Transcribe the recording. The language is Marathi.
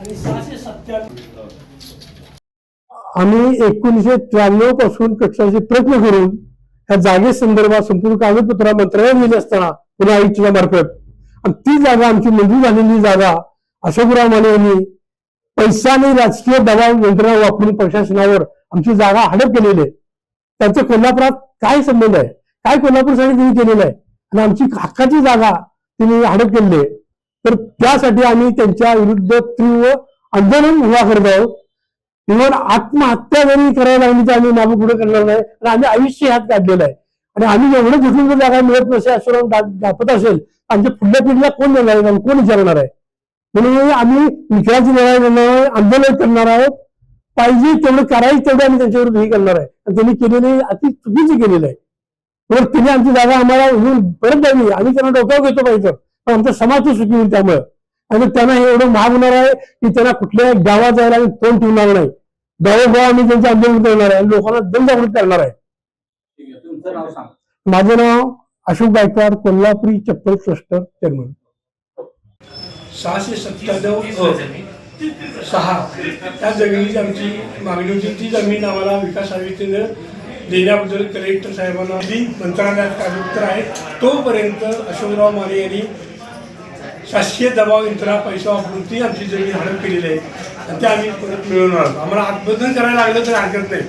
आणि सहाशे सत्त्याण्णव. आम्ही एकोणीसशे त्र्याण्णवपासून कक्षाचे प्रयत्न करून या जागेसंदर्भात संपूर्ण कागदपत्र मंत्रालयात दिली असताना पुणे आयुक्तच्या मार्फत. आणि ती जागा आमची मंजूर झालेली जागा अशोकराव माने यांनी पैसा आणि राजकीय दबाव यंत्रणा वापरून प्रशासनावर आमची जागा हडप केलेली आहे. त्यांचं कोल्हापुरात काय संबंध आहे? काय कोल्हापूरसाठी त्यांनी केलेलं आहे? आणि आमची हक्काची जागा त्यांनी हडप केलेली आहे. तर त्यासाठी आम्ही त्यांच्या विरुद्ध तीव्र आंदोलन उभा करत आहोत. इव्हन आत्महत्या जरी करायला लागली तर आम्ही मागे पुढे करणार नाही. आणि आम्ही आयुष्य हात काढलेला आहे. आणि आम्ही एवढं झुकून जर जागा मिळत नसेल असं दापत असेल आमच्या पुढल्या पिढीला कोण देणार आहे? कोण विचारणार आहे? म्हणून आम्ही विचाराची लढाई करणार आहे आंदोलन करणार आहोत. पाहिजे तेवढं करायचं तेवढं आम्ही त्यांच्यावर हे करणार आहे. आणि त्यांनी केलेले अति चुकीचे केलेलं आहे. बरोबर तिने आमची जागा आम्हाला येऊन परत द्यावी. आम्ही त्यांना डोक्यावर घेतो पाहिजे. पण आमचा समाज तो सुखी होईल त्यामुळे. आणि त्यांना हे एवढं महाग होणार आहे की त्यांना कुठल्याही गावात जायला आम्ही तोंड ठेवणार नाही. गावोगाव आम्ही त्यांचे आंदोलन करणार आहे आणि लोकांना जनजागृत करणार आहे. ठीक आहे तुमचं नाव सांगा. माझं नाव अशोक गायकवाड कोल्हापुरी चप्पल क्लस्टर चेअरमन सहाशे सत्त्याण्णव अ, सहा. त्या जमिनीची आमची मागणी होती. ती जमीन आम्हाला विकास आयुक्तीनं देण्याबद्दल कलेक्टर साहेबांना मंत्रालयात कागदपत्र आहे. तोपर्यंत अशोकराव माने यांनी शासकीय दबाव यंत्रणा पैसा वापरून ती आमची जमीन हडप केलेली आहे. आणि ते आम्ही परत मिळवणार आहोत. आम्हाला आत्मदन करायला लागलं तर हरकत नाही.